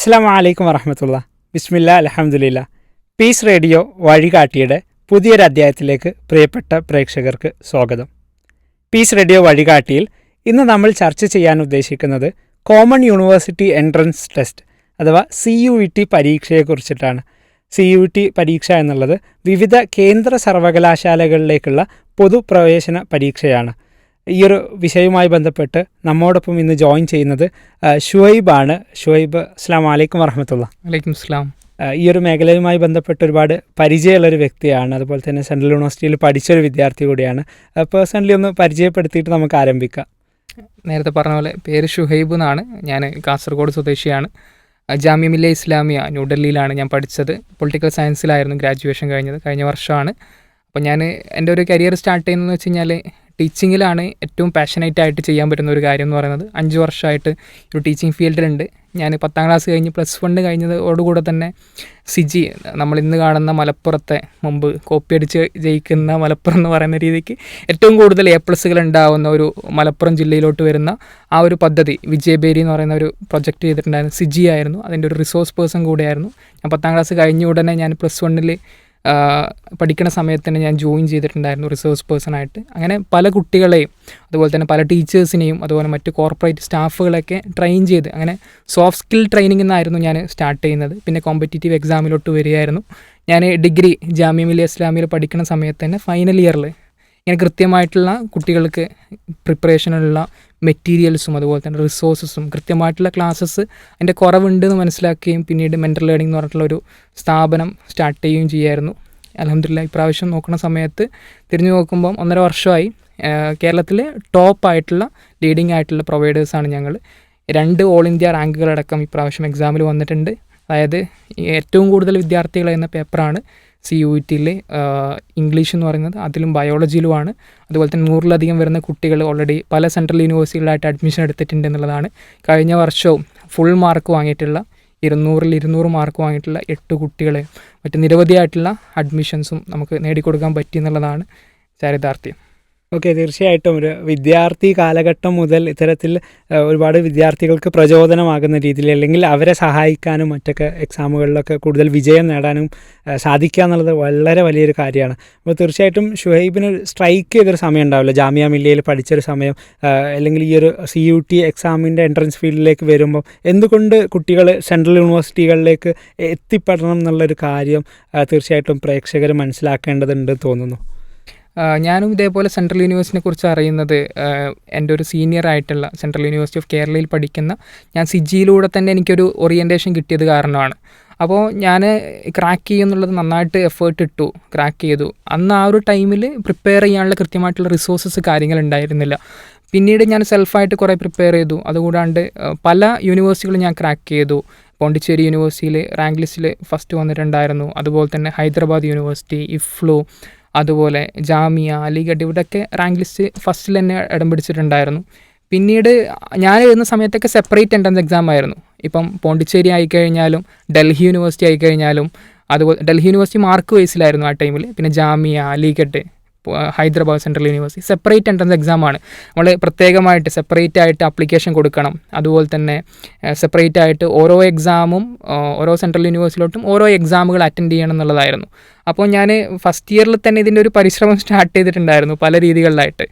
അസ്സാം വലൈക്കും വറഹമത്തുള്ള. ബിസ്മില്ല അലഹമുല്ല പീസ് റേഡിയോ വഴികാട്ടിയുടെ പുതിയൊരു അധ്യായത്തിലേക്ക് പ്രിയപ്പെട്ട പ്രേക്ഷകർക്ക് സ്വാഗതം. പീസ് റേഡിയോ വഴികാട്ടിയിൽ ഇന്ന് നമ്മൾ ചർച്ച ചെയ്യാൻ ഉദ്ദേശിക്കുന്നത് കോമൺ യൂണിവേഴ്സിറ്റി എൻട്രൻസ് ടെസ്റ്റ് അഥവാ സി യു ഇ ടി പരീക്ഷയെക്കുറിച്ചിട്ടാണ്. സി യു ടി പരീക്ഷ എന്നുള്ളത് വിവിധ കേന്ദ്ര സർവകലാശാലകളിലേക്കുള്ള പൊതുപ്രവേശന പരീക്ഷയാണ്. ഈ ഒരു വിഷയവുമായി ബന്ധപ്പെട്ട് നമ്മോടൊപ്പം ഇന്ന് ജോയിൻ ചെയ്യുന്നത് ഷുഹൈബ് ആണ്. ഷുഹൈബ് അസ്ലാം വലൈക്കും വറഹമത്തുള്ള. വലൈക്കും സ്ലാം ഈ ഒരു മേഖലയുമായി ബന്ധപ്പെട്ട് ഒരുപാട് പരിചയമുള്ള ഒരു വ്യക്തിയാണ്. അതുപോലെ തന്നെ സെൻട്രൽ യൂണിവേഴ്സിറ്റിയിൽ പഠിച്ചൊരു വിദ്യാർത്ഥി കൂടിയാണ്. പേഴ്സണലി ഒന്ന് പരിചയപ്പെടുത്തിയിട്ട് നമുക്ക് ആരംഭിക്കാം. നേരത്തെ പറഞ്ഞ പോലെ പേര് ഷുഹൈബ് എന്നാണ്. ഞാൻ കാസർഗോഡ് സ്വദേശിയാണ്. ജാമ്യ മില്ല ഇസ്ലാമിയ ന്യൂഡൽഹിയിലാണ് ഞാൻ പഠിച്ചത്. പൊളിറ്റിക്കൽ സയൻസിലായിരുന്നു ഗ്രാജുവേഷൻ കഴിഞ്ഞത്. കഴിഞ്ഞ വർഷമാണ്. അപ്പോൾ ഞാൻ എന്റെ ഒരു കരിയർ സ്റ്റാർട്ട് ചെയ്യുന്നതെന്ന് വെച്ച് കഴിഞ്ഞാൽ ടീച്ചിങ്ങിലാണ് ഏറ്റവും പാഷനേറ്റ് ആയിട്ട് ചെയ്യാൻ പറ്റുന്ന ഒരു കാര്യം എന്ന് പറയുന്നത്. അഞ്ച് വർഷമായിട്ട് ഒരു ടീച്ചിങ് ഫീൽഡിലുണ്ട് ഞാൻ പത്താം ക്ലാസ് കഴിഞ്ഞ് പ്ലസ് വൺ കഴിഞ്ഞതോടുകൂടെ തന്നെ സിജി നമ്മൾ ഇന്ന് കാണുന്ന മലപ്പുറത്തെ മുമ്പ് കോപ്പി അടിച്ച് ജയിക്കുന്ന മലപ്പുറം എന്ന് പറയുന്ന രീതിക്ക് ഏറ്റവും കൂടുതൽ എ പ്ലസ്സുകൾ ഉണ്ടാകുന്ന ഒരു മലപ്പുറം ജില്ലയിലോട്ട് വരുന്ന ആ ഒരു പദ്ധതി വിജയബേരി എന്ന് പറയുന്ന ഒരു പ്രൊജക്റ്റ് ചെയ്തിട്ടുണ്ടായിരുന്നു. സിജി ആയിരുന്നു. അതിന്റെ ഒരു റിസോഴ്സ് പേഴ്സൺ കൂടെയായിരുന്നു. ഞാൻ പത്താം ക്ലാസ് കഴിഞ്ഞ ഉടനെ ഞാൻ പ്ലസ് വണ്ണിൽ പഠിക്കുന്ന സമയത്ത് തന്നെ ഞാൻ ജോയിൻ ചെയ്തിട്ടുണ്ടായിരുന്നു റിസോഴ്സ് പേഴ്സണായിട്ട് അങ്ങനെ പല കുട്ടികളെയും അതുപോലെ തന്നെ പല ടീച്ചേഴ്സിനെയും അതുപോലെ മറ്റ് കോർപ്പറേറ്റ് സ്റ്റാഫുകളൊക്കെ ട്രെയിൻ ചെയ്ത് അങ്ങനെ സോഫ്റ്റ് സ്കിൽ ട്രെയിനിങ് എന്നായിരുന്നു ഞാൻ സ്റ്റാർട്ട് ചെയ്യുന്നത്. പിന്നെ കോമ്പറ്റേറ്റീവ് എക്സാമിലോട്ട് വരികയായിരുന്നു. ഞാൻ ഡിഗ്രി ജാമ്യ മില്ലിയ ഇസ്ലാമിയിൽ പഠിക്കുന്ന സമയത്ത് തന്നെ ഫൈനൽ ഇയറിൽ ഇങ്ങനെ കൃത്യമായിട്ടുള്ള കുട്ടികൾക്ക് പ്രിപ്പറേഷനുള്ള മെറ്റീരിയൽസും അതുപോലെ തന്നെ റിസോഴ്സസും കൃത്യമായിട്ടുള്ള ക്ലാസ്സസ് അതിന്റെ കുറവുണ്ട് എന്ന് മനസ്സിലാക്കുകയും പിന്നീട് മെന്റൽ ലേണിംഗ് എന്ന് പറഞ്ഞിട്ടുള്ള ഒരു സ്ഥാപനം സ്റ്റാർട്ട് ചെയ്യുകയും ചെയ്യായിരുന്നു. അലഹമില്ല ഇപ്രാവശ്യം നോക്കുന്ന സമയത്ത് തിരിഞ്ഞു നോക്കുമ്പം ഒന്നര വർഷമായി കേരളത്തിലെ ടോപ്പ് ആയിട്ടുള്ള ലീഡിംഗ് ആയിട്ടുള്ള പ്രൊവൈഡേഴ്സാണ് ഞങ്ങൾ രണ്ട് ഓൾ ഇന്ത്യ റാങ്കുകളടക്കം ഇപ്രാവശ്യം എക്സാമിൽ വന്നിട്ടുണ്ട്. അതായത് ഏറ്റവും കൂടുതൽ വിദ്യാർത്ഥികൾ എന്ന പേപ്പറാണ് സി യു ടിയിലെ ഇംഗ്ലീഷ് എന്ന് പറയുന്നത് അതിലും ബയോളജിയിലുമാണ്. അതുപോലെ തന്നെ നൂറിലധികം വരുന്ന കുട്ടികൾ ഓൾറെഡി പല സെൻട്രൽ യൂണിവേഴ്സിറ്റികളായിട്ട് അഡ്മിഷൻ എടുത്തിട്ടുണ്ട് എന്നുള്ളതാണ്. കഴിഞ്ഞ വർഷവും ഫുൾ മാർക്ക് വാങ്ങിയിട്ടുള്ള ഇരുന്നൂറിൽ ഇരുന്നൂറ് മാർക്ക് വാങ്ങിയിട്ടുള്ള എട്ട് കുട്ടികളെ മറ്റ് നിരവധിയായിട്ടുള്ള അഡ്മിഷൻസും നമുക്ക് നേടിക്കൊടുക്കാൻ പറ്റി എന്നുള്ളതാണ് ചരിതാർത്ഥ്യം. ഓക്കെ തീർച്ചയായിട്ടും. ഒരു വിദ്യാർത്ഥി കാലഘട്ടം മുതൽ ഇത്തരത്തിൽ ഒരുപാട് വിദ്യാർത്ഥികൾക്ക് പ്രചോദനമാകുന്ന രീതിയിൽ അല്ലെങ്കിൽ അവരെ സഹായിക്കാനും മറ്റൊക്കെ എക്സാമുകളിലൊക്കെ കൂടുതൽ വിജയം നേടാനും സാധിക്കുക എന്നുള്ളത് വളരെ വലിയൊരു കാര്യമാണ്. അപ്പോൾ തീർച്ചയായിട്ടും ഷുഹൈബിന് സ്ട്രൈക്ക് ചെയ്തൊരു സമയം ഉണ്ടാവില്ല. ജാമ്യ മില്ലയിൽ പഠിച്ചൊരു സമയം അല്ലെങ്കിൽ ഈ ഒരു സി യു ടി എക്സാമിന്റെ എൻട്രൻസ് ഫീൽഡിലേക്ക് വരുമ്പോൾ എന്തുകൊണ്ട് കുട്ടികൾ സെൻട്രൽ യൂണിവേഴ്സിറ്റികളിലേക്ക് എത്തിപ്പെടണം എന്നുള്ളൊരു കാര്യം തീർച്ചയായിട്ടും പ്രേക്ഷകർ മനസ്സിലാക്കേണ്ടതുണ്ട് തോന്നുന്നു. ഞാനും ഇതേപോലെ സെൻട്രൽ യൂണിവേഴ്സിറ്റിനെ കുറിച്ച് അറിയുന്നത് എന്റെ ഒരു സീനിയർ ആയിട്ടുള്ള സെൻട്രൽ യൂണിവേഴ്സിറ്റി ഓഫ് കേരളയിൽ പഠിക്കുന്ന ഞാൻ സിജിയിലൂടെ തന്നെ എനിക്കൊരു ഓറിയന്റേഷൻ കിട്ടിയത് കാരണമാണ്. അപ്പോൾ ഞാൻ ക്രാക്ക് ചെയ്യുന്നുള്ളത് നന്നായിട്ട് എഫേർട്ട് ഇട്ടു ക്രാക്ക് ചെയ്തു. അന്ന് ആ ഒരു ടൈമിൽ പ്രിപ്പയർ ചെയ്യാനുള്ള കൃത്യമായിട്ടുള്ള റിസോഴ്സസ് കാര്യങ്ങൾ ഉണ്ടായിരുന്നില്ല. പിന്നീട് ഞാൻ സെൽഫായിട്ട് കുറേ പ്രിപ്പയർ ചെയ്തു. അതുകൂടാണ്ട് പല യൂണിവേഴ്സിറ്റികളും ഞാൻ ക്രാക്ക് ചെയ്തു. പോണ്ടിച്ചേരി യൂണിവേഴ്സിറ്റിയിൽ റാങ്ക് ലിസ്റ്റിൽ ഫസ്റ്റ് വന്നിട്ടുണ്ടായിരുന്നു. അതുപോലെ തന്നെ ഹൈദരാബാദ് യൂണിവേഴ്സിറ്റി ഇഫ്ലു അതുപോലെ ജാമിയ അലിഗഡ് ഇവിടെയൊക്കെ റാങ്ക് ലിസ്റ്റ് ഫസ്റ്റിൽ തന്നെ ഇടം പിടിച്ചിട്ടുണ്ടായിരുന്നു. പിന്നീട് ഞാൻ എഴുതുന്ന സമയത്തൊക്കെ സെപ്പറേറ്റ് എൻട്രൻസ് എക്സാം ആയിരുന്നു. ഇപ്പം പോണ്ടിച്ചേരി ആയിക്കഴിഞ്ഞാലും ഡൽഹി യൂണിവേഴ്സിറ്റി ആയിക്കഴിഞ്ഞാലും അതുപോലെ ഡൽഹി യൂണിവേഴ്സിറ്റി മാർക്ക് വൈസിലായിരുന്നു ആ ടൈമിൽ പിന്നെ Jamia Aligarh Hyderabad central university. Separate entrance എക്സാമാണ് നമ്മൾ പ്രത്യേകമായിട്ട് സെപ്പറേറ്റ് ആയിട്ട് അപ്ലിക്കേഷൻ കൊടുക്കണം. അതുപോലെ തന്നെ സെപ്പറേറ്റ് ആയിട്ട് ഓരോ എക്സാമും ഓരോ സെൻട്രൽ യൂണിവേഴ്സിറ്റിയിലോട്ടും ഓരോ എക്സാമുകൾ അറ്റൻഡ് ചെയ്യണം എന്നുള്ളതായിരുന്നു. അപ്പോൾ ഞാൻ ഫസ്റ്റ് ഇയറിൽ തന്നെ ഇതിന്റെ ഒരു പരിശ്രമം സ്റ്റാർട്ട് ചെയ്തിട്ടുണ്ടായിരുന്നു പല രീതികളിലായിട്ട്.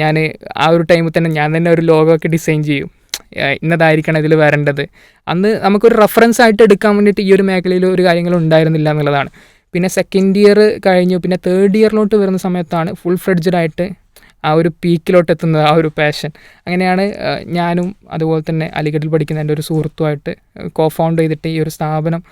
ഞാൻ ആ ഒരു ടൈമിൽ തന്നെ ഞാൻ തന്നെ ഒരു ലോഗോ ഒക്കെ ഡിസൈൻ ചെയ്യും ഇന്നതായിരിക്കണം ഇതിൽ വരേണ്ടത്. അന്ന് നമുക്കൊരു റെഫറൻസ് ആയിട്ട് എടുക്കാൻ വേണ്ടിയിട്ട് ഈ ഒരു മേഖലയിൽ ഒരു കാര്യങ്ങളും ഉണ്ടായിരുന്നില്ല എന്നുള്ളതാണ്. പിന്നെ സെക്കൻഡ് ഇയർ കഴിഞ്ഞു. പിന്നെ തേർഡ് ഇയറിലോട്ട് വരുന്ന സമയത്താണ് ഫുൾ ഫ്ലെഡ്ജഡ് ആയിട്ട് ആ ഒരു പീക്കിലോട്ട് എത്തുന്നത് ആ ഒരു പാഷൻ അങ്ങനെയാണ് ഞാനും അതുപോലെ തന്നെ അലിഗഡിൽ പഠിക്കുന്ന എന്റെ ഒരു സുഹൃത്തുമായിട്ട് കോ ഫൗണ്ട് ചെയ്തിട്ട് ഈ ഒരു സ്ഥാപനം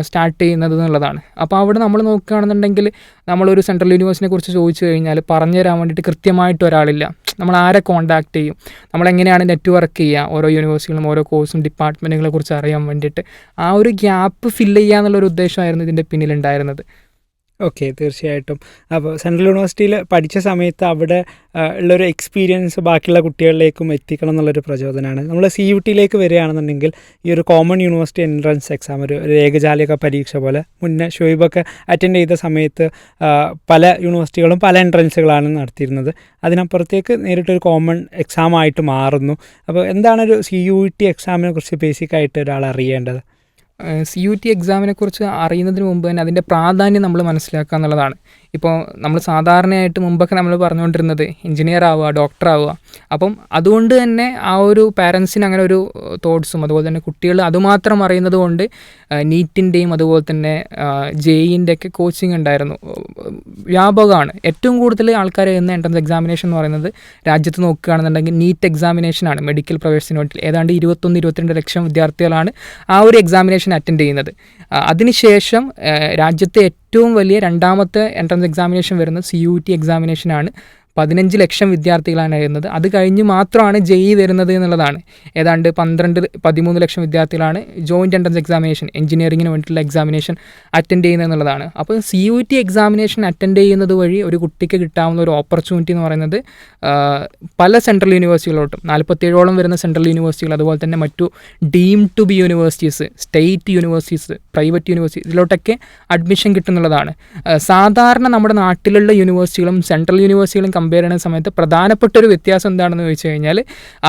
സ്റ്റാർട്ട് ചെയ്യുന്നത് എന്നുള്ളതാണ്. അപ്പോൾ അവിടെ നമ്മൾ നോക്കുകയാണെന്നുണ്ടെങ്കിൽ നമ്മളൊരു സെൻട്രൽ യൂണിവേഴ്സിനെ കുറിച്ച് ചോദിച്ചു കഴിഞ്ഞാൽ പറഞ്ഞു തരാൻ വേണ്ടിയിട്ട് കൃത്യമായിട്ട് ഒരാളില്ല. നമ്മൾ ആരെ കോൺടാക്ട് ചെയ്യും? നമ്മളെങ്ങനെയാണ് നെറ്റ്വർക്ക് ചെയ്യുക? ഓരോ യൂണിവേഴ്സിറ്റികളും ഓരോ കോഴ്സും ഡിപ്പാർട്ട്മെന്റുകളെ കുറിച്ച് അറിയാൻ വേണ്ടിയിട്ട്. ആ ഒരു ഗ്യാപ്പ് ഫില്ല് ചെയ്യുക എന്നുള്ളൊരു ഉദ്ദേശമായിരുന്നു ഇതിന്റെ പിന്നിലുണ്ടായിരുന്നത്. ഓക്കെ തീർച്ചയായിട്ടും. അപ്പോൾ സെൻട്രൽ യൂണിവേഴ്സിറ്റിയിൽ പഠിച്ച സമയത്ത് അവിടെ ഉള്ളൊരു എക്സ്പീരിയൻസ് ബാക്കിയുള്ള കുട്ടികളിലേക്കും എത്തിക്കണം എന്നുള്ളൊരു പ്രചോദനമാണ് നമ്മൾ സി യു ടിയിലേക്ക് വരികയാണെന്നുണ്ടെങ്കിൽ ഈ ഒരു കോമൺ യൂണിവേഴ്സിറ്റി എൻട്രൻസ് എക്സാം ഒരു ഒരു ഏകജാലിക പരീക്ഷ പോലെ മുന്നേ ഷുയബൊക്കെ അറ്റൻഡ് ചെയ്ത സമയത്ത് പല യൂണിവേഴ്സിറ്റികളും പല എൻട്രൻസുകളാണ് നടത്തിയിരുന്നത്. അതിനപ്പുറത്തേക്ക് നേരിട്ടൊരു കോമൺ എക്സാം ആയിട്ട് മാറുന്നു. അപ്പോൾ എന്താണ് ഒരു സി യു ടി എക്സാമിനെ കുറിച്ച് ബേസിക്കായിട്ട് ഒരാൾ അറിയേണ്ടത്? സി യു ടി എക്സാമിനെക്കുറിച്ച് അറിയുന്നതിന് മുമ്പ് തന്നെ അതിന്റെ പ്രാധാന്യം നമ്മൾ മനസ്സിലാക്കുക എന്നുള്ളതാണ്. ഇപ്പോൾ നമ്മൾ സാധാരണയായിട്ട് മുമ്പൊക്കെ നമ്മൾ പറഞ്ഞുകൊണ്ടിരുന്നത് എഞ്ചിനീയർ ആവുക ഡോക്ടർ ആവുക അപ്പം അതുകൊണ്ട് തന്നെ ആ ഒരു പാരൻസിന് അങ്ങനെ ഒരു തോട്ട്സും അതുപോലെ തന്നെ കുട്ടികൾ അതുമാത്രം അറിയുന്നത് കൊണ്ട് നീറ്റിന്റെയും അതുപോലെ തന്നെ ജെയിന്റെ ഒക്കെ കോച്ചിങ് ഉണ്ടായിരുന്നു. വ്യാപകമാണ്. ഏറ്റവും കൂടുതൽ ആൾക്കാർ എഴുതുന്ന എൻട്രൻസ് എക്സാമിനേഷൻ എന്ന് പറയുന്നത് രാജ്യത്ത് നോക്കുകയാണെന്നുണ്ടെങ്കിൽ നീറ്റ് എക്സാമിനേഷനാണ് മെഡിക്കൽ പ്രവേശന വേണ്ടി ഏതാണ്ട് ഇരുപത്തൊന്ന് ഇരുപത്തിരണ്ട് ലക്ഷം വിദ്യാർത്ഥികളാണ് ആ ഒരു എക്സാമിനേഷൻ അറ്റൻഡ് ചെയ്യുന്നത്. അതിനുശേഷം രാജ്യത്തെ ഏറ്റവും വലിയ രണ്ടാമത്തെ എൻട്രൻസ് എക്സാമിനേഷൻ വരുന്നത് സി യു ടി എക്സാമിനേഷനാണ് പതിനഞ്ച് ലക്ഷം വിദ്യാർത്ഥികളാണ് എഴുതുന്നത് അത് കഴിഞ്ഞ് മാത്രമാണ് ജെഇ വരുന്നത് എന്നുള്ളതാണ്. ഏതാണ്ട് പന്ത്രണ്ട് പതിമൂന്ന് ലക്ഷം വിദ്യാർത്ഥികളാണ് ജോയിന്റ് എൻട്രൻസ് എക്സാമിനേഷൻ എഞ്ചിനീയറിങ്ങിന് വേണ്ടിയിട്ടുള്ള എക്സാമിനേഷൻ അറ്റൻഡ് ചെയ്യുന്നത് എന്നുള്ളതാണ്. അപ്പോൾ C U T examination attend ചെയ്യുന്നത് വഴി ഒരു കുട്ടിക്ക് കിട്ടാവുന്ന ഒരു ഓപ്പർച്യൂണിറ്റി എന്ന് പറയുന്നത് പല സെൻട്രൽ യൂണിവേഴ്സിറ്റികളോട്ടും നാൽപ്പത്തേഴോളം വരുന്ന സെൻട്രൽ യൂണിവേഴ്സിറ്റികൾ അതുപോലെ തന്നെ മറ്റു deem to be universities state universities private university ഇതിലോട്ടൊക്കെ admission കിട്ടുന്നുള്ളതാണ്. സാധാരണ നമ്മുടെ നാട്ടിലുള്ള യൂണിവേഴ്സിറ്റികളും സെൻട്രൽ യൂണിവേഴ്സിറ്റികളും കമ്പയർ ചെയ്യുന്ന സമയത്ത് പ്രധാനപ്പെട്ട ഒരു വ്യത്യാസം എന്താണെന്ന് ചോദിച്ചു കഴിഞ്ഞാൽ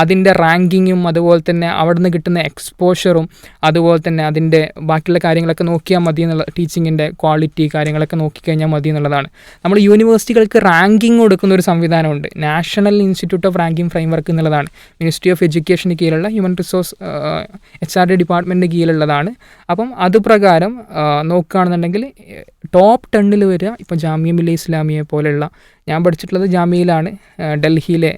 അതിന്റെ റാങ്കിങ്ങും അതുപോലെ തന്നെ അവിടെ നിന്ന് കിട്ടുന്ന എക്സ്പോഷറും അതുപോലെ തന്നെ അതിന്റെ ബാക്കിയുള്ള കാര്യങ്ങളൊക്കെ നോക്കിയാൽ മതി എന്നുള്ള ടീച്ചിങ്ങിന്റെ ക്വാളിറ്റി കാര്യങ്ങളൊക്കെ നോക്കിക്കഴിഞ്ഞാൽ മതി എന്നുള്ളതാണ്. നമ്മൾ യൂണിവേഴ്സിറ്റികൾക്ക് റാങ്കിങ് കൊടുക്കുന്ന ഒരു സംവിധാനമുണ്ട്. National institute of ranking framework എന്നുള്ളതാണ്. മിനിസ്ട്രി ഓഫ് എഡ്യൂക്കേഷന് കീഴിലുള്ള human resource H R D ഡിപ്പാർട്ട്മെന്റിന് കീഴിലുള്ളതാണ്. അപ്പം അത് പ്രകാരം നോക്കുകയാണെന്നുണ്ടെങ്കിൽ ടോപ്പ് ടെണ്ണിൽ വരിക ഇപ്പോൾ ജാമ്യ മില്ലിയ ഇസ്ലാമിയെ പോലെയുള്ള ഞാൻ പഠിച്ചിട്ടുള്ളത് ജാമ്യയിലാണ് ഡൽഹിയിലെ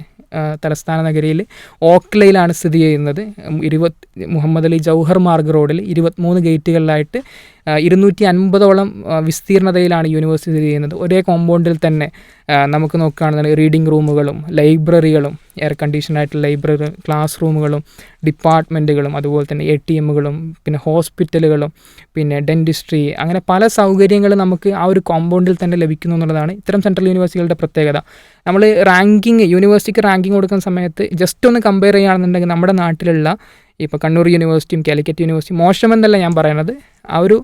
തലസ്ഥാന നഗരിയിൽ. ഓക്ലയിലാണ് സ്ഥിതി ചെയ്യുന്നത്. ഇരുപത് മുഹമ്മദ് അലി ജൗഹർ മാർഗ് റോഡിൽ ഇരുപത്തിമൂന്ന് ഗേറ്റുകളിലായിട്ട് ഇരുന്നൂറ്റി അൻപതോളം വിസ്തീർണതയിലാണ് യൂണിവേഴ്സിറ്റി സ്ഥിതി ചെയ്യുന്നത്. ഒരേ കോമ്പൗണ്ടിൽ തന്നെ നമുക്ക് നോക്കുകയാണെന്നുണ്ടെങ്കിൽ റീഡിംഗ് റൂമുകളും ലൈബ്രറികളും എയർ കണ്ടീഷൻ ആയിട്ടുള്ള ലൈബ്രറി ക്ലാസ് റൂമുകളും ഡിപ്പാർട്ട്മെന്റുകളും അതുപോലെ തന്നെ എ ടി എമ്മുകളും പിന്നെ ഹോസ്പിറ്റലുകളും പിന്നെ ഡെന്റിസ്ട്രി അങ്ങനെ പല സൗകര്യങ്ങൾ നമുക്ക് ആ ഒരു കോമ്പൗണ്ടിൽ തന്നെ ലഭിക്കുന്നു എന്നുള്ളതാണ് ഇത്തരം സെൻട്രൽ യൂണിവേഴ്സിറ്റികളുടെ പ്രത്യേകത. നമ്മൾ റാങ്കിങ് യൂണിവേഴ്സിറ്റിക്ക് റാങ്കിങ് കൊടുക്കുന്ന സമയത്ത് ജസ്റ്റ് ഒന്ന് കമ്പയർ ചെയ്യുകയാണെന്നുണ്ടെങ്കിൽ നമ്മുടെ നാട്ടിലുള്ള ഇപ്പോൾ കണ്ണൂർ യൂണിവേഴ്സിറ്റിയും കാലിക്കറ്റ് യൂണിവേഴ്സിറ്റിയും മോശമെന്നല്ല ഞാൻ പറയുന്നത് ആ ഒരു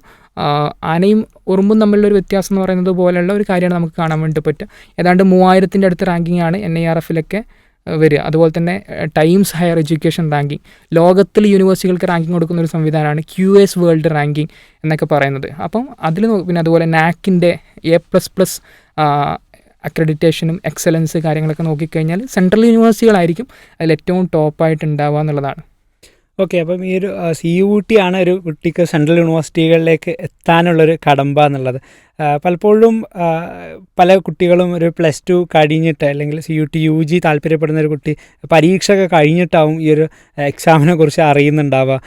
ആനയും ഉറുമ്പും തമ്മിലുള്ള ഒരു വ്യത്യാസം എന്ന് പറയുന്നത് പോലെയുള്ള ഒരു കാര്യമാണ് നമുക്ക് കാണാൻ വേണ്ടി പറ്റുക. ഏതാണ്ട് മൂവായിരത്തിന്റെ അടുത്ത് റാങ്കിങ് ആണ് എൻ ഐ ആർ എഫിലൊക്കെ വരിക. അതുപോലെ തന്നെ ടൈംസ് ഹയർ എഡ്യൂക്കേഷൻ റാങ്കിങ് ലോകത്തിൽ യൂണിവേഴ്സിറ്റികൾക്ക് റാങ്കിങ് കൊടുക്കുന്ന ഒരു സംവിധാനമാണ് ക്യു എസ് വേൾഡ് റാങ്കിങ് എന്നൊക്കെ പറയുന്നത്. അപ്പം അതിൽ പിന്നെ അതുപോലെ നാക്കിന്റെ എ പ്ലസ് പ്ലസ് അക്രഡിറ്റേഷനും എക്സലൻസ് കാര്യങ്ങളൊക്കെ നോക്കിക്കഴിഞ്ഞാൽ സെൻട്രൽ യൂണിവേഴ്സിറ്റികളായിരിക്കും അതിൽ ഏറ്റവും ടോപ്പായിട്ട് ഉണ്ടാവുക എന്നുള്ളതാണ്. ഓക്കെ അപ്പം ഈ ഒരു സി യു ടി ആണ് ഒരു കുട്ടിക്ക് സെൻട്രൽ യൂണിവേഴ്സിറ്റികളിലേക്ക് എത്താനുള്ളൊരു കടമ്പ എന്നുള്ളത്. പലപ്പോഴും പല കുട്ടികളും ഒരു പ്ലസ് ടു കഴിഞ്ഞിട്ട് അല്ലെങ്കിൽ C U T U G താല്പര്യപ്പെടുന്ന ഒരു കുട്ടി പരീക്ഷ ഒക്കെ കഴിഞ്ഞിട്ടാവും ഈ ഒരു എക്സാമിനെ കുറിച്ച് അറിയുന്നുണ്ടാവുക.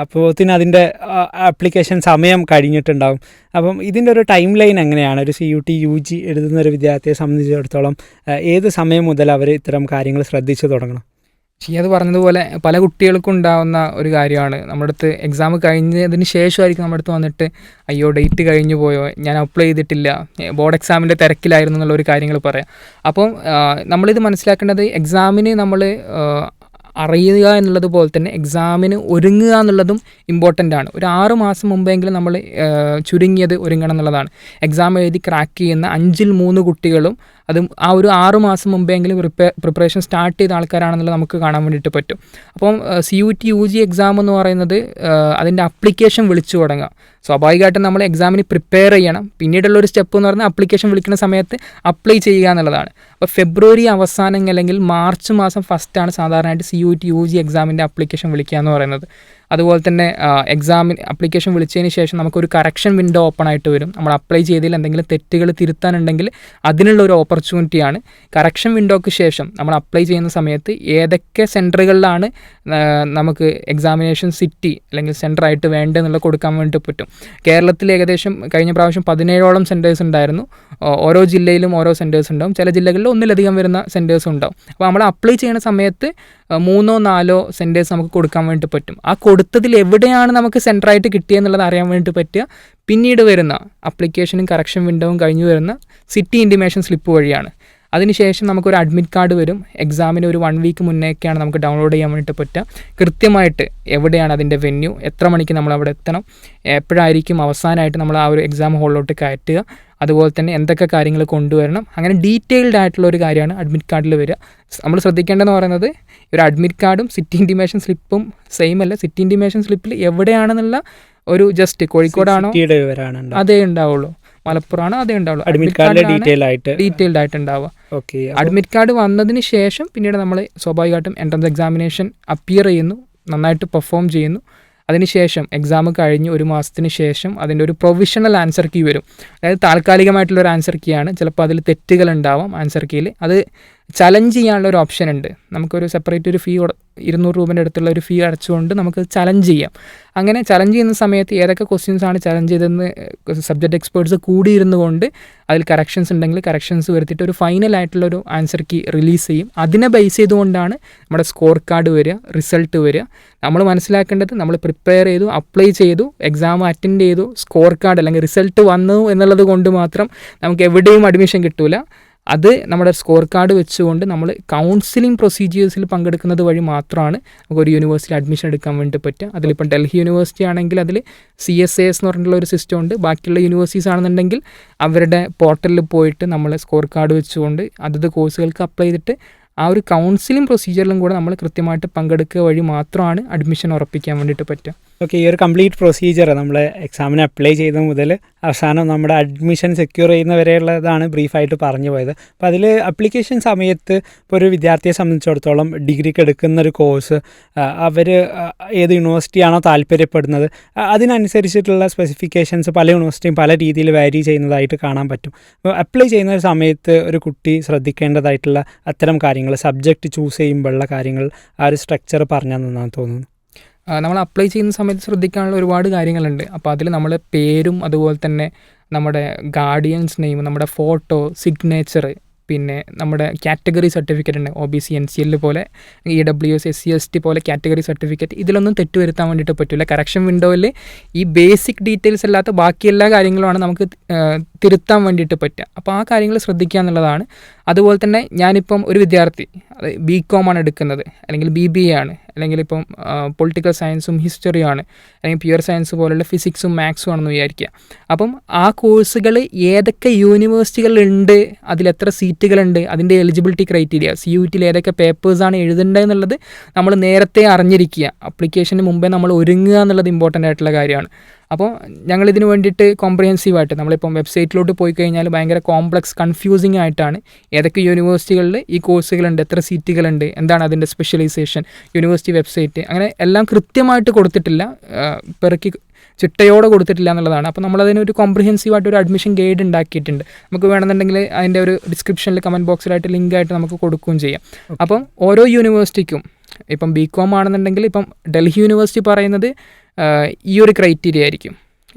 അപ്പോഴത്തേന് അതിന്റെ ആപ്ലിക്കേഷൻ സമയം കഴിഞ്ഞിട്ടുണ്ടാവും. അപ്പം ഇതിന്റെ ഒരു ടൈം ലൈൻ എങ്ങനെയാണ്? ഒരു C U T U G എഴുതുന്ന ഒരു വിദ്യാർത്ഥിയെ സംബന്ധിച്ചിടത്തോളം ഏത് സമയം മുതൽ അവർ ഇത്തരം കാര്യങ്ങൾ ശ്രദ്ധിച്ചു തുടങ്ങണം? ഷിയാദ് പറഞ്ഞതുപോലെ പല കുട്ടികൾക്കും ഉണ്ടാകുന്ന ഒരു കാര്യമാണ്. നമ്മുടെ അടുത്ത് എക്സാം കഴിഞ്ഞതിന് ശേഷമായിരിക്കും നമ്മുടെ അടുത്ത് വന്നിട്ട് അയ്യോ ഡേറ്റ് കഴിഞ്ഞു പോയോ? ഞാൻ അപ്ലൈ ചെയ്തിട്ടില്ല. ബോർഡ് എക്സാമിന്റെ തിരക്കിലായിരുന്നു എന്നുള്ള ഒരു കാര്യങ്ങൾ പറയാം. അപ്പം നമ്മളിത് മനസ്സിലാക്കേണ്ടത് എക്സാമിന് നമ്മൾ അറിയുക എന്നുള്ളത് പോലെ തന്നെ എക്സാമിന് ഒരുങ്ങുക എന്നുള്ളതും ഇമ്പോർട്ടന്റ് ആണ്. ഒരു ആറ് മാസം മുമ്പെങ്കിലും നമ്മൾ ചുരുങ്ങിയത് ഒരുങ്ങണം എന്നുള്ളതാണ്. എക്സാം എഴുതി ക്രാക്ക് ചെയ്യുന്ന അഞ്ചിൽ മൂന്ന് കുട്ടികളും അതും ആ ഒരു ആറ് മാസം മുമ്പെങ്കിലും പ്രിപ്പറേഷൻ സ്റ്റാർട്ട് ചെയ്ത ആൾക്കാരാണെന്നുള്ളത് നമുക്ക് കാണാൻ വേണ്ടിയിട്ട് പറ്റും. അപ്പം C U T U G exam എന്ന് പറയുന്നത് അതിന്റെ അപ്ലിക്കേഷൻ വിളിച്ചു തുടങ്ങുക സ്വാഭാവികമായിട്ടും നമ്മൾ എക്സാമിന് പ്രിപ്പയർ ചെയ്യണം. പിന്നീടുള്ള ഒരു സ്റ്റെപ്പ് എന്ന് പറഞ്ഞാൽ അപ്ലിക്കേഷൻ വിളിക്കുന്ന സമയത്ത് അപ്ലൈ ചെയ്യുക എന്നുള്ളതാണ്. അപ്പോൾ ഫെബ്രുവരി അവസാനം അല്ലെങ്കിൽ മാർച്ച് മാസം ഫസ്റ്റാണ് സാധാരണയായിട്ട് C U T U G എക്സാമിന്റെ അപ്ലിക്കേഷൻ വിളിക്കുക എന്ന് പറയുന്നത്. അതുപോലെ തന്നെ എക്സാമിന് അപ്ലിക്കേഷൻ വിളിച്ചതിന് ശേഷം നമുക്കൊരു കറക്ഷൻ വിൻഡോ ഓപ്പൺ ആയിട്ട് വരും. നമ്മൾ അപ്ലൈ ചെയ്തതിൽ എന്തെങ്കിലും തെറ്റുകൾ തിരുത്താനുണ്ടെങ്കിൽ അതിനുള്ള ഒരു ഓപ്പർച്യൂണിറ്റിയാണ് കറക്ഷൻ വിൻഡോയ്ക്ക് ശേഷം നമ്മൾ അപ്ലൈ ചെയ്യുന്ന സമയത്ത് ഏതൊക്കെ സെന്ററുകളിലാണ് നമുക്ക് എക്സാമിനേഷൻ സിറ്റി അല്ലെങ്കിൽ സെന്ററായിട്ട് വേണ്ടതെന്നുള്ള കൊടുക്കാൻ വേണ്ടി പറ്റും. കേരളത്തിൽ ഏകദേശം കഴിഞ്ഞ പ്രാവശ്യം പതിനേഴോളം സെന്റേഴ്സ് ഉണ്ടായിരുന്നു. ഓരോ ജില്ലയിലും ഓരോ സെന്റേഴ്സ് ഉണ്ടാവും. ചില ജില്ലകളിൽ ഒന്നിലധികം വരുന്ന സെന്റേഴ്സ് ഉണ്ടാവും. അപ്പോൾ നമ്മൾ അപ്ലൈ ചെയ്യുന്ന സമയത്ത് മൂന്നോ നാലോ സെന്റേഴ്സ് നമുക്ക് കൊടുക്കാൻ വേണ്ടി പറ്റും. ആ കൊടുത്തതിൽ എവിടെയാണ് നമുക്ക് സെന്ററായിട്ട് കിട്ടിയെന്നുള്ളത് അറിയാൻ വേണ്ടി പറ്റുക. പിന്നീട് വരുന്ന അപ്ലിക്കേഷനും കറക്ഷൻ വിൻഡോവും കഴിഞ്ഞു വരുന്ന സിറ്റി ഇൻഡിമേഷൻ സ്ലിപ്പ് വഴിയാണ്. അതിനുശേഷം നമുക്കൊരു അഡ്മിറ്റ് കാർഡ് വരും. എക്സാമിന് ഒരു വൺ വീക്ക് മുന്നേക്കാണ് നമുക്ക് ഡൗൺലോഡ് ചെയ്യാൻ വേണ്ടിയിട്ട് പറ്റുക. കൃത്യമായിട്ട് എവിടെയാണ് അതിന്റെ വെന്യൂ എത്ര മണിക്ക് നമ്മൾ അവിടെ എത്തണം? എപ്പോഴായിരിക്കും അവസാനമായിട്ട് നമ്മൾ ആ ഒരു എക്സാം ഹോളിലോട്ട് കയറ്റുക? അതുപോലെ തന്നെ എന്തൊക്കെ കാര്യങ്ങൾ കൊണ്ടുവരണം? അങ്ങനെ ഡീറ്റെയിൽഡ് ആയിട്ടുള്ള ഒരു കാര്യമാണ് അഡ്മിറ്റ് കാർഡിൽ വരിക. നമ്മൾ ശ്രദ്ധിക്കേണ്ടതെന്ന് പറയുന്നത് ഒരു അഡ്മിറ്റ് കാർഡും സിറ്റി ഇന്റിമേഷൻ സ്ലിപ്പും സെയിം അല്ല. സിറ്റി ഇന്റിമേഷൻ സ്ലിപ്പിൽ എവിടെയാണെന്നുള്ള ഒരു ജസ്റ്റ് കോഴിക്കോടാണോ. അതേ ഉണ്ടാവുള്ളൂ. മലപ്പുറമാണോ? അതേ ഉണ്ടാവുള്ളൂ. അഡ്മിറ്റ് കാർഡിലെ ഡീറ്റെയിൽ ആയിട്ട്. ഡീറ്റെയിൽഡ് ആയിട്ട് ഉണ്ടാവുക. ഓക്കെ അഡ്മിറ്റ് കാർഡ് വന്നതിന് ശേഷം പിന്നീട് നമ്മൾ സ്വാഭാവികമായിട്ടും എൻട്രൻസ് എക്സാമിനേഷൻ അപ്പിയർ ചെയ്യുന്നു. നന്നായിട്ട് പെർഫോം ചെയ്യുന്നു. അതിനുശേഷം എക്സാം കഴിഞ്ഞ് ഒരു മാസത്തിന് ശേഷം അതിന്റെ ഒരു പ്രൊവിഷണൽ ആൻസർ കീ വരും. അതായത് താൽക്കാലികമായിട്ടുള്ള ഒരു ആൻസർ കീ ആണ്. ചിലപ്പോൾ അതിൽ തെറ്റുകൾ ഉണ്ടാവാം. ആൻസർ കീയിൽ അത് ചലഞ്ച് ചെയ്യാനുള്ള ഒരു ഓപ്ഷൻ ഉണ്ട്. നമുക്കൊരു സെപ്പറേറ്റ് ഒരു ഫീ ഇരുന്നൂറ് രൂപേന്റെ അടുത്തുള്ള ഒരു ഫീ അടച്ചുകൊണ്ട് നമുക്ക് ചലഞ്ച് ചെയ്യാം. അങ്ങനെ ചലഞ്ച് ചെയ്യുന്ന സമയത്ത് ഏതൊക്കെ ക്വസ്റ്റ്യൻസ് ആണ് ചലഞ്ച് ചെയ്തതെന്ന് സബ്ജക്റ്റ് എക്സ്പേർട്സ് കൂടിയിരുന്നു കൊണ്ട് അതിൽ കറക്ഷൻസ് ഉണ്ടെങ്കിൽ കറക്ഷൻസ് വരുത്തിയിട്ട് ഒരു ഫൈനൽ ആയിട്ടുള്ള ഒരു ആൻസർ കീ റിലീസ് ചെയ്യും. അതിനെ ബേസ് ചെയ്തുകൊണ്ടാണ് നമ്മുടെ സ്കോർ കാർഡ് വരിക റിസൾട്ട് വരിക. നമ്മൾ മനസ്സിലാക്കേണ്ടത് നമ്മൾ പ്രിപ്പയർ ചെയ്തു അപ്ലൈ ചെയ്തു എക്സാം അറ്റൻഡ് ചെയ്തു സ്കോർ കാർഡ് അല്ലെങ്കിൽ റിസൾട്ട് വന്നു എന്നുള്ളത് കൊണ്ട് മാത്രം നമുക്ക് എവിടെയും അഡ്മിഷൻ കിട്ടൂല. അത് നമ്മുടെ സ്കോർ കാർഡ് വെച്ചുകൊണ്ട് നമ്മൾ കൗൺസിലിംഗ് പ്രൊസീജിയേഴ്സിൽ പങ്കെടുക്കുന്നത് വഴി മാത്രമാണ് നമുക്ക് ഒരു യൂണിവേഴ്സിറ്റി അഡ്മിഷൻ എടുക്കാൻ വേണ്ടി പറ്റുക. അതിലിപ്പം ഡൽഹി യൂണിവേഴ്സിറ്റി ആണെങ്കിൽ അതിൽ സി എസ് എ എസ് എന്ന് പറഞ്ഞിട്ടുള്ള ഒരു സിസ്റ്റം ഉണ്ട്. ബാക്കിയുള്ള യൂണിവേഴ്സിറ്റീസ് ആണെന്നുണ്ടെങ്കിൽ അവരുടെ പോർട്ടലിൽ പോയിട്ട് നമ്മൾ സ്കോർ കാർഡ് വെച്ചുകൊണ്ട് അതത് കോഴ്സുകൾക്ക് അപ്ലൈ ചെയ്തിട്ട് ആ ഒരു കൗൺസിലിംഗ് പ്രൊസീജിയറിലും കൂടെ നമ്മൾ കൃത്യമായിട്ട് പങ്കെടുക്കുക വഴി മാത്രമാണ് അഡ്മിഷൻ ഉറപ്പിക്കാൻ വേണ്ടിയിട്ട് പറ്റുക. ഓക്കെ ഈ ഒരു കംപ്ലീറ്റ് പ്രൊസീജിയർ നമ്മൾ എക്സാമിന് അപ്ലൈ ചെയ്ത മുതൽ അവസാനം നമ്മുടെ അഡ്മിഷൻ സെക്യൂർ ചെയ്യുന്നവരെയുള്ളതാണ് ബ്രീഫായിട്ട് പറഞ്ഞു പോയത്. അപ്പോൾ അതിൽ അപ്ലിക്കേഷൻ സമയത്ത് ഇപ്പോൾ ഒരു വിദ്യാർത്ഥിയെ സംബന്ധിച്ചിടത്തോളം ഡിഗ്രിക്ക് എടുക്കുന്ന ഒരു കോഴ്സ് അവർ ഏത് യൂണിവേഴ്സിറ്റിയാണോ താല്പര്യപ്പെടുന്നത് അതിനനുസരിച്ചിട്ടുള്ള സ്പെസിഫിക്കേഷൻസ് പല യൂണിവേഴ്സിറ്റിയും പല രീതിയിൽ വാരി ചെയ്യുന്നതായിട്ട് കാണാൻ പറ്റും. അപ്പോൾ അപ്ലൈ ചെയ്യുന്ന ഒരു സമയത്ത് ഒരു കുട്ടി ശ്രദ്ധിക്കേണ്ടതായിട്ടുള്ള അത്തരം കാര്യങ്ങൾ സബ്ജക്റ്റ് ചൂസ് ചെയ്യുമ്പോഴുള്ള കാര്യങ്ങൾ ആ ഒരു സ്ട്രക്ചർ നന്നാന്ന് തോന്നുന്നു. ആ, നമ്മൾ അപ്ലൈ ചെയ്യുന്ന സമയത്ത് ശ്രദ്ധിക്കാനുള്ള ഒരുപാട് കാര്യങ്ങളുണ്ട്. അപ്പോൾ അതിൽ നമ്മൾ പേരും അതുപോലെ തന്നെ നമ്മുടെ ഗാർഡിയൻസ് നെയിം നമ്മുടെ ഫോട്ടോ സിഗ്നേച്ചർ പിന്നെ നമ്മുടെ കാറ്റഗറി സർട്ടിഫിക്കറ്റ് ഉണ്ട്. O B C N C എല്ലിൽ പോലെ E W S S C S T പോലെ കാറ്റഗറി സർട്ടിഫിക്കറ്റ് ഇതിലൊന്നും തെറ്റ് വരുത്താൻ വേണ്ടിയിട്ട് പറ്റില്ല കറക്ഷൻ വിൻഡോയിൽ ഈ ബേസിക് ഡീറ്റെയിൽസ് അല്ലാത്ത ബാക്കി എല്ലാ കാര്യങ്ങളുമാണ് നമുക്ക് തിരുത്താൻ വേണ്ടിയിട്ട് പറ്റുക. അപ്പോൾ ആ കാര്യങ്ങൾ ശ്രദ്ധിക്കുക എന്നുള്ളതാണ്. അതുപോലെ തന്നെ ഞാനിപ്പം ഒരു വിദ്യാർത്ഥി അത് ബി കോം ആണ് എടുക്കുന്നത്. അല്ലെങ്കിൽ ബി ബി എ ആണ്. അല്ലെങ്കിൽ ഇപ്പം പൊളിറ്റിക്കൽ സയൻസും ഹിസ്റ്ററിയാണ് അല്ലെങ്കിൽ പ്യുവർ സയൻസ് പോലുള്ള ഫിസിക്സും മാത്സും ആണെന്ന് വിചാരിക്കുക. അപ്പം ആ കോഴ്സുകൾ ഏതൊക്കെ യൂണിവേഴ്സിറ്റികളുണ്ട് അതിലെത്ര സീറ്റുകളുണ്ട് അതിന്റെ എലിജിബിലിറ്റി ക്രൈറ്റീരിയ സി യു ടിയിൽ ഏതൊക്കെ പേപ്പേഴ്സാണ് എഴുതേണ്ടത് എന്നുള്ളത് നമ്മൾ നേരത്തെ അറിഞ്ഞിരിക്കുക. അപ്ലിക്കേഷന് മുമ്പേ നമ്മൾ ഒരുങ്ങുക എന്നുള്ളത് ഇമ്പോർട്ടന്റ് ആയിട്ടുള്ള കാര്യമാണ്. അപ്പോൾ ഞങ്ങൾ ഇതിന് വേണ്ടിയിട്ട് കോംപ്രിഹെൻസീവ് കോംപ്രിഹെൻസീവായിട്ട് നമ്മളിപ്പം വെബ്സൈറ്റിലോട്ട് പോയി കഴിഞ്ഞാൽ ഭയങ്കര കോംപ്ലക്സ് കൺഫ്യൂസിങ് ആയിട്ടാണ്. ഏതൊക്കെ യൂണിവേഴ്സിറ്റികളിൽ ഈ കോഴ്സുകളുണ്ട് എത്ര സീറ്റുകളുണ്ട് എന്താണ് അതിന്റെ സ്പെഷ്യലൈസേഷൻ യൂണിവേഴ്സിറ്റി വെബ്സൈറ്റ് അങ്ങനെ എല്ലാം കൃത്യമായിട്ട് കൊടുത്തിട്ടില്ല. പെറുക്കി ചിട്ടയോടെ കൊടുത്തിട്ടില്ല എന്നുള്ളതാണ്. അപ്പോൾ നമ്മളതിനൊരു കോംപ്രിഹെൻസീവ് ആയിട്ട് ഒരു അഡ്മിഷൻ ഗൈഡ് ഉണ്ടാക്കിയിട്ടുണ്ട്. നമുക്ക് വേണമെന്നുണ്ടെങ്കിൽ അതിന്റെ ഒരു ഡിസ്ക്രിപ്ഷനിൽ കമന്റ് ബോക്സിലായിട്ട് ലിങ്ക് ആയിട്ട് നമുക്ക് കൊടുക്കുകയും ചെയ്യാം. അപ്പം ഓരോ യൂണിവേഴ്സിറ്റിക്കും ഇപ്പം ബി കോം ആണെന്നുണ്ടെങ്കിൽ ഇപ്പം ഡൽഹി യൂണിവേഴ്സിറ്റി പറയുന്നത് ഈ ഒരു ക്രൈറ്റീരിയ ആയിരിക്കും.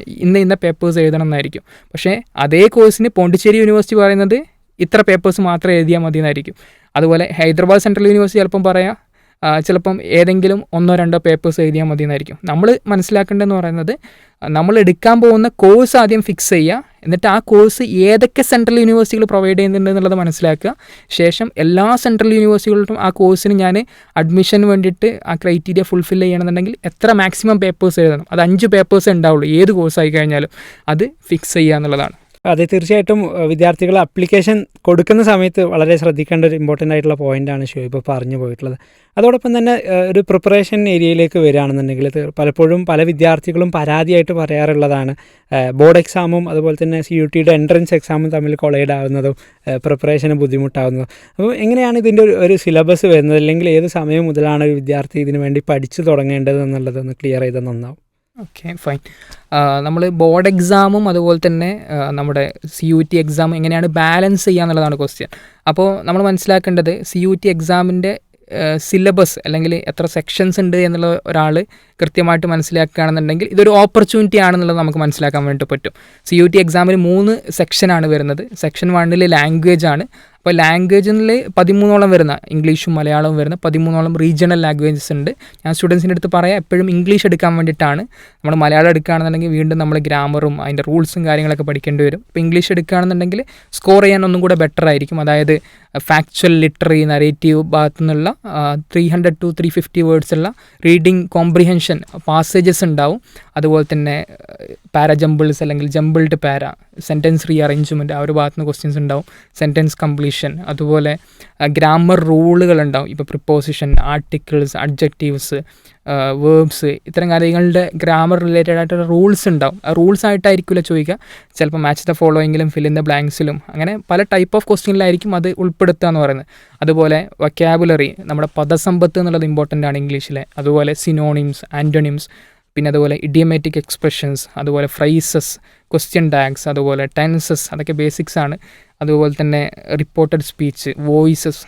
ഇന്ന ഇന്ന പേപ്പേഴ്സ് എഴുതണം എന്നായിരിക്കും. പക്ഷേ അതേ കോഴ്സിന് പോണ്ടിച്ചേരി യൂണിവേഴ്സിറ്റി പറയുന്നത് ഇത്ര പേപ്പേഴ്സ് മാത്രം എഴുതിയാൽ മതി എന്നായിരിക്കും അതുപോലെ ഹൈദരാബാദ് സെൻട്രൽ യൂണിവേഴ്സിറ്റി ചിലപ്പം പറയാം ചിലപ്പം ഏതെങ്കിലും ഒന്നോ രണ്ടോ പേപ്പേഴ്സ് എഴുതിയാൽ മതി എന്നായിരിക്കും നമ്മൾ മനസ്സിലാക്കേണ്ടതെന്ന് പറയുന്നത് നമ്മൾ എടുക്കാൻ പോകുന്ന കോഴ്സ് ആദ്യം ഫിക്സ് ചെയ്യുക എന്നിട്ട് ആ കോഴ്സ് ഏതൊക്കെ സെൻട്രൽ യൂണിവേഴ്സിറ്റികൾ പ്രൊവൈഡ് ചെയ്യുന്നുണ്ട് എന്നുള്ളത് മനസ്സിലാക്കുക. ശേഷം എല്ലാ സെൻട്രൽ യൂണിവേഴ്സിറ്റികളിലും ആ കോഴ്സിന് ഞാൻ അഡ്മിഷന് വേണ്ടിയിട്ട് ആ ക്രൈറ്റീരിയ ഫുൾഫിൽ ചെയ്യണമെന്നുണ്ടെങ്കിൽ എത്ര മാക്സിമം പേപ്പേഴ്സ് എഴുതണം. അത് അഞ്ച് പേപ്പേഴ്സ് ഉണ്ടാവുള്ളൂ. ഏത് കോഴ്സായി കഴിഞ്ഞാലും അത് ഫിക്സ് ചെയ്യുക എന്നുള്ളതാണ്. അതെ തീർച്ചയായിട്ടും വിദ്യാർത്ഥികൾ അപ്ലിക്കേഷൻ കൊടുക്കുന്ന സമയത്ത് വളരെ ശ്രദ്ധിക്കേണ്ട ഒരു ഇമ്പോർട്ടന്റ് ആയിട്ടുള്ള പോയിന്റാണ് ഷോ ഇപ്പോൾ പറഞ്ഞു പോയിട്ടുള്ളത്. അതോടൊപ്പം തന്നെ ഒരു പ്രിപ്പറേഷൻ ഏരിയയിലേക്ക് വരികയാണെന്നുണ്ടെങ്കിൽ പലപ്പോഴും പല വിദ്യാർത്ഥികളും പരാതിയായിട്ട് പറയാറുള്ളതാണ്. ബോർഡ് എക്സാമും അതുപോലെ തന്നെ സി യു ടിയുടെ എൻട്രൻസ് എക്സാമും തമ്മിൽ കൊളൈഡ് ആവുന്നതും പ്രിപ്പറേഷന് ബുദ്ധിമുട്ടാവുന്നതും. അപ്പോൾ എങ്ങനെയാണ് ഇതിന്റെ ഒരു ഒരു സിലബസ് വരുന്നത്? അല്ലെങ്കിൽ ഏത് സമയം മുതലാണ് ഒരു വിദ്യാർത്ഥി ഇതിനു വേണ്ടി പഠിച്ചു തുടങ്ങേണ്ടത് എന്നുള്ളതൊന്ന് ക്ലിയർ ചെയ്ത് നന്നാവും. ഓക്കെ ഫൈൻ നമ്മൾ ബോർഡ് എക്സാമും അതുപോലെ തന്നെ നമ്മുടെ സി യു ടി എക്സാം എങ്ങനെയാണ് ബാലൻസ് ചെയ്യുക എന്നുള്ളതാണ് ക്വസ്റ്റ്യൻ അപ്പോൾ നമ്മൾ മനസ്സിലാക്കേണ്ടത് സി യു ടി എക്സാമിന്റെ സിലബസ് അല്ലെങ്കിൽ എത്ര സെക്ഷൻസ് ഉണ്ട് എന്നുള്ള ഒരാൾ കൃത്യമായിട്ട് മനസ്സിലാക്കുകയാണെന്നുണ്ടെങ്കിൽ ഇതൊരു ഓപ്പർച്യൂണിറ്റി ആണെന്നുള്ളത് നമുക്ക് മനസ്സിലാക്കാൻ വേണ്ടി പറ്റും. സി യു ടി എക്സാമിൽ മൂന്ന് സെക്ഷനാണ് വരുന്നത്. സെക്ഷൻ വണ്ണിൽ ലാംഗ്വേജ് ആണ്. അപ്പോൾ ലാംഗ്വേജിൽ പതിമൂന്നോളം വരുന്ന ഇംഗ്ലീഷും മലയാളവും വരുന്ന പതിമൂന്നോളം റീജിയണൽ ലാംഗ്വേജസ് ഉണ്ട്. ഞാൻ സ്റ്റുഡൻസിന്റെ അടുത്ത് പറയാം എപ്പോഴും ഇംഗ്ലീഷ് എടുക്കാൻ വേണ്ടിയിട്ടാണ്. നമ്മൾ മലയാളം എടുക്കുകയാണെന്നുണ്ടെങ്കിൽ വീണ്ടും നമ്മൾ ഗ്രാമറും അതിന്റെ റൂൾസും കാര്യങ്ങളൊക്കെ പഠിക്കേണ്ടി വരും. അപ്പോൾ ഇംഗ്ലീഷ് എടുക്കുകയാണെന്നുണ്ടെങ്കിൽ സ്കോർ ചെയ്യാൻ ഒന്നും കൂടെ ബെറ്റർ ആയിരിക്കും. അതായത് ഫാക്ച്വൽ ലിറ്ററി നറേറ്റീവ് ഭാഗത്തു നിന്നുള്ള three hundred to three fifty words ഉള്ള റീഡിങ് കോംപ്രിഹെൻഷൻ പാസേജസ് ഉണ്ടാവും. അതുപോലെ തന്നെ പാര ജമ്പിൾസ് അല്ലെങ്കിൽ jumbled para sentence rearrangement ആ ഒരു ഭാഗത്ത് നിന്ന് ക്വസ്റ്റ്യൻസ് ഉണ്ടാവും. സെന്റൻസ് കംപ്ലീഷൻ അതുപോലെ ഗ്രാമർ റൂളുകൾ ഉണ്ടാവും. ഇപ്പോൾ പ്രിപ്പോസിഷൻ ആർട്ടിക്കിൾസ് അഡ്ജക്റ്റീവ്സ് വേർബ്സ് ഇത്തരം കാര്യങ്ങളുടെ ഗ്രാമർ റിലേറ്റഡ് ആയിട്ടുള്ള റൂൾസ് ഉണ്ടാവും. ആ റൂൾസ് ആയിട്ടായിരിക്കില്ല ചോദിക്കുക. ചിലപ്പോൾ മാച്ച് ദ ഫോളോയിങ്ങിലും ഫിൽ ഇൻ ദ ബ്ലാങ്ക്സിലും അങ്ങനെ പല ടൈപ്പ് ഓഫ് ക്വസ്റ്റ്യനിലായിരിക്കും അത് ഉൾപ്പെടുത്തുക എന്ന് പറയുന്നത്. അതുപോലെ വൊക്കാബുലറി നമ്മുടെ പദസമ്പത്ത് എന്നുള്ളത് ഇമ്പോർട്ടന്റ് ആണ് ഇംഗ്ലീഷിലെ. അതുപോലെ സിനോണിംസ് ആന്റോണിംസ് പിന്നെ അതുപോലെ ഇഡിയമാറ്റിക് എക്സ്പ്രഷൻസ് അതുപോലെ ഫ്രൈസസ് ക്വസ്റ്റ്യൻ ടാഗ്സ് അതുപോലെ ടെൻസസ് അതൊക്കെ ബേസിക്സ് ആണ്. അതുപോലെ തന്നെ റിപ്പോർട്ടഡ് സ്പീച്ച് വോയിസസ്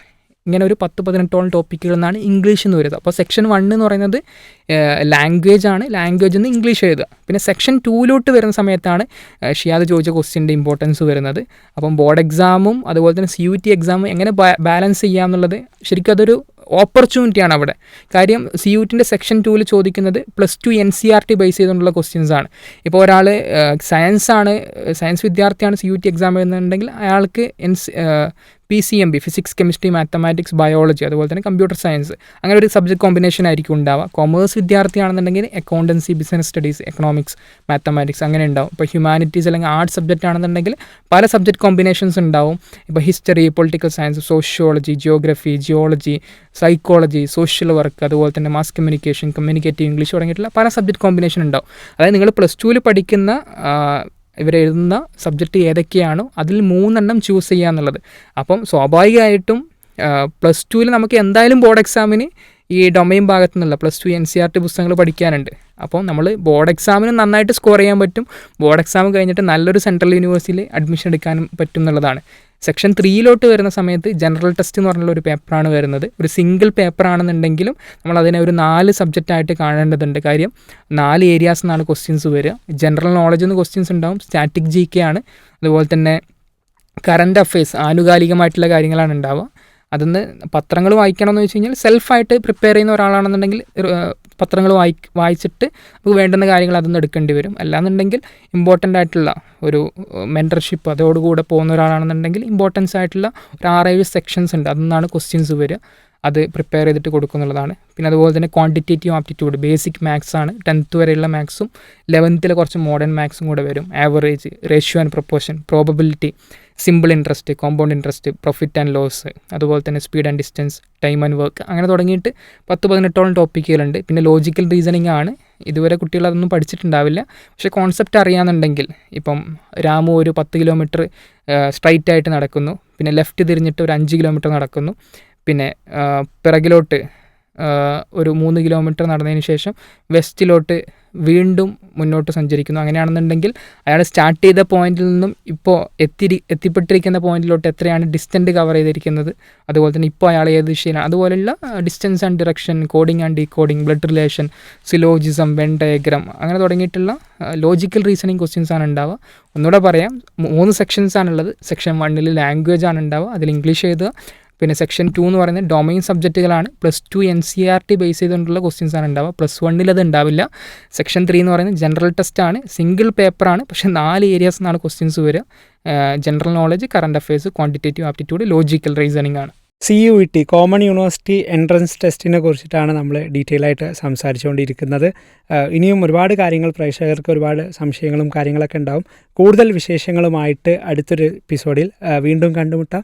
ഇങ്ങനെ ഒരു പത്ത് പതിനെട്ടോളം ടോപ്പിക്കുകൾ എന്നാണ് ഇംഗ്ലീഷ് എന്ന് വരുന്നത്. അപ്പോൾ സെക്ഷൻ വൺ എന്ന് പറയുന്നത് ലാംഗ്വേജ് ആണ്. ലാംഗ്വേജ് എന്ന് ഇംഗ്ലീഷ് എഴുതുക. പിന്നെ സെക്ഷൻ ടൂയിലോട്ട് വരുന്ന സമയത്താണ് ഷിയാദ് ചോദിച്ച ക്വസ്റ്റ്യന്റെ ഇമ്പോർട്ടൻസ് വരുന്നത്. അപ്പം ബോർഡ് എക്സാമും അതുപോലെ തന്നെ സി യു ടി എക്സാമും എങ്ങനെ ബാലൻസ് ചെയ്യാമെന്നുള്ളത് ശരിക്കും അതൊരു ഓപ്പർച്യൂണിറ്റിയാണ് അവിടെ. കാര്യം സി യു ടിന്റെ സെക്ഷൻ ടൂവിൽ ചോദിക്കുന്നത് plus two N C R T base ചെയ്തുകൊണ്ടുള്ള ക്വസ്റ്റ്യൻസ് ആണ്. ഇപ്പോൾ ഒരാൾ സയൻസ് ആണ് സയൻസ് വിദ്യാർത്ഥിയാണ് സി യു ടി എക്സാം എഴുതുന്നുണ്ടെങ്കിൽ അയാൾക്ക് N P C M B physics chemistry mathematics biology അതുപോലെ തന്നെ കമ്പ്യൂട്ടർ സയൻസ് അങ്ങനെ ഒരു സബ്ജക്ട് കോമ്പിനേഷൻ ആയിരിക്കും ഉണ്ടാവുക. Commerce വിദ്യാർത്ഥിയാണെന്നുണ്ടെങ്കിൽ accountancy business studies economics mathematics അങ്ങനെ ഉണ്ടാവും. ഇപ്പോൾ ഹ്യൂമാനിറ്റീസ് അല്ലെങ്കിൽ ആർട്സ് സബ്ജക്റ്റ് ആണെന്നുണ്ടെങ്കിൽ പല സബ്ജക്ട് കോമ്പിനേഷൻസ് ഉണ്ടാവും. ഇപ്പോൾ history political science sociology geography geology psychology social work അതുപോലെ തന്നെ മാസ് കമ്മ്യൂണിക്കേഷൻ കമ്മ്യൂണിക്കേറ്റീവ് ഇംഗ്ലീഷ് തുടങ്ങിയിട്ടുള്ള പല സബ്ജക്ട് കോമ്പിനേഷൻ ഉണ്ടാവും. അതായത് നിങ്ങൾ പ്ലസ് ടുവിൽ പഠിക്കുന്ന ഇവരെഴുതുന്ന സബ്ജക്റ്റ് ഏതൊക്കെയാണോ അതിൽ മൂന്നെണ്ണം ചൂസ് ചെയ്യുക എന്നുള്ളത്. അപ്പം സ്വാഭാവികമായിട്ടും പ്ലസ് ടുവിൽ നമുക്ക് എന്തായാലും ബോർഡ് എക്സാമിന് ഈ ഡൊമൈൻ ഭാഗത്തു നിന്നുള്ള plus two N C R T പുസ്തകങ്ങൾ പഠിക്കാനുണ്ട്. അപ്പോൾ നമ്മൾ ബോർഡ് എക്സാമിന് നന്നായിട്ട് സ്കോർ ചെയ്യാൻ പറ്റും. ബോർഡ് എക്സാം കഴിഞ്ഞിട്ട് നല്ലൊരു സെൻട്രൽ യൂണിവേഴ്സിറ്റിയിൽ അഡ്മിഷൻ എടുക്കാനും പറ്റും എന്നുള്ളതാണ്. സെക്ഷൻ ത്രീയിലോട്ട് വരുന്ന സമയത്ത് ജനറൽ ടെസ്റ്റ് എന്ന് പറഞ്ഞുള്ള ഒരു പേപ്പറാണ് വരുന്നത്. ഒരു സിംഗിൾ പേപ്പർ ആണെന്നുണ്ടെങ്കിലും നമ്മൾ അതിനെ ഒരു നാല് സബ്ജക്റ്റായിട്ട് കാണേണ്ടതുണ്ട്. കാര്യം നാല് ഏരിയാസ് നിന്നാണ് ക്വസ്റ്റ്യൻസ് വരിക. ജനറൽ നോളജ് എന്ന് ക്വസ്റ്റ്യൻസ് ഉണ്ടാവും. സ്റ്റാറ്റിക് ജി കെ ആണ്. അതുപോലെ തന്നെ കറണ്ട് അഫയേഴ്സ് ആനുകാലികമായിട്ടുള്ള കാര്യങ്ങളാണ് ഉണ്ടാവുക. അതൊന്ന് പത്രങ്ങൾ വായിക്കണമെന്ന് വെച്ച് കഴിഞ്ഞാൽ സെൽഫായിട്ട് പ്രിപ്പയർ ചെയ്യുന്ന ഒരാളാണെന്നുണ്ടെങ്കിൽ പത്രങ്ങൾ വായി വായിച്ചിട്ട് നമുക്ക് വേണ്ടുന്ന കാര്യങ്ങൾ അതൊന്നും എടുക്കേണ്ടി വരും. അല്ലാന്നുണ്ടെങ്കിൽ ഇമ്പോർട്ടന്റ് ആയിട്ടുള്ള ഒരു മെന്റർഷിപ്പ് അതോടുകൂടെ പോകുന്ന ഒരാളാണെന്നുണ്ടെങ്കിൽ ഇമ്പോർട്ടൻസ് ആയിട്ടുള്ള ഒരു ആറേഴ് സെക്ഷൻസ് ഉണ്ട്. അതിൽ ക്വസ്റ്റ്യൻസ് വരിക. അത് പ്രിപ്പയർ ചെയ്തിട്ട് കൊടുക്കുന്നുള്ളതാണ് പിന്നെ അതുപോലെ തന്നെ ക്വാണ്ടിറ്റേറ്റീവ് ആപ്റ്റിറ്റ്യൂഡ് ബേസിക് മാത്സ് ആണ്. ടെൻത്ത് വരെയുള്ള മാത്സും ലെവൻത്തിൽ കുറച്ച് മോഡേൺ മാത്സും കൂടെ വരും. Average ratio and proportion probability simple interest compound interest profit and loss അതുപോലെ തന്നെ speed and distance time and work അങ്ങനെ തുടങ്ങിയിട്ട് പത്ത് പതിനെട്ടോളം ടോപ്പിക്കുകളുണ്ട് പിന്നെ ലോജിക്കൽ റീസണിങ് ആണ്. ഇതുവരെ കുട്ടികൾ അതൊന്നും പഠിച്ചിട്ടുണ്ടാവില്ല. പക്ഷേ കോൺസെപ്റ്റ് അറിയാമെന്നുണ്ടെങ്കിൽ ഇപ്പം രാമു ഒരു പത്ത് കിലോമീറ്റർ സ്ട്രൈറ്റ് ആയിട്ട് നടക്കുന്നു. പിന്നെ ലെഫ്റ്റ് തിരിഞ്ഞിട്ട് ഒരു അഞ്ച് കിലോമീറ്റർ നടക്കുന്നു. പിന്നെ പിറകിലോട്ട് ഒരു മൂന്ന് കിലോമീറ്റർ നടന്നതിന് ശേഷം വെസ്റ്റിലോട്ട് വീണ്ടും മുന്നോട്ട് സഞ്ചരിക്കുന്നു. അങ്ങനെയാണെന്നുണ്ടെങ്കിൽ അയാൾ സ്റ്റാർട്ട് ചെയ്ത പോയിന്റിൽ നിന്നും ഇപ്പോൾ എത്തി എത്തിപ്പെട്ടിരിക്കുന്ന പോയിന്റിലോട്ട് എത്രയാണ് ഡിസ്റ്റന്റ് കവർ ചെയ്തിരിക്കുന്നത്? അതുപോലെ തന്നെ ഇപ്പോൾ അയാൾ ഏത് ദിശയിലാണ്? അതുപോലെയുള്ള distance and direction coding and decoding blood relation syllogism venn diagram അങ്ങനെ തുടങ്ങിയിട്ടുള്ള ലോജിക്കൽ റീസണിങ് ക്വസ്റ്റ്യൻസ് ആണ് ഉണ്ടാവുക. ഒന്നുകൂടെ പറയാം മൂന്ന് സെക്ഷൻസ് ആണുള്ളത്. സെക്ഷൻ വണ്ണിൽ ലാംഗ്വേജ് ആണ് ഉണ്ടാവുക. അതിൽ ഇംഗ്ലീഷ് എഴുതുക. പിന്നെ സെക്ഷൻ ടു എന്ന് പറയുന്നത് domain സബ്ജക്റ്റുകളാണ് plus two N C R T base ചെയ്തുകൊണ്ടുള്ള ക്വസ്റ്റ്യൻസ് ആണ് ഉണ്ടാവുക. പ്ലസ് വണ്ണിൽ അത് ഉണ്ടാവില്ല. സെക്ഷൻ ത്രീ എന്ന് പറയുന്നത് ജനറൽ ടെസ്റ്റ് ആണ്. സിംഗിൾ പേപ്പറാണ് പക്ഷേ നാല് ഏരിയാസ് നിന്നാണ് ക്വസ്റ്റ്യൻസ് വരിക. General knowledge current affairs quantitative aptitude logical reasoning ആണ്. C U T common university entrance ടെസ്റ്റിനെ കുറിച്ചിട്ടാണ് നമ്മൾ ഡീറ്റെയിൽ ആയിട്ട് സംസാരിച്ചുകൊണ്ടിരിക്കുന്നത്. ഇനിയും ഒരുപാട് കാര്യങ്ങൾ പ്രേക്ഷകർക്ക് ഒരുപാട് സംശയങ്ങളും കാര്യങ്ങളൊക്കെ ഉണ്ടാവും. കൂടുതൽ വിശേഷങ്ങളുമായിട്ട് അടുത്തൊരു എപ്പിസോഡിൽ വീണ്ടും കണ്ടുമുട്ടാം.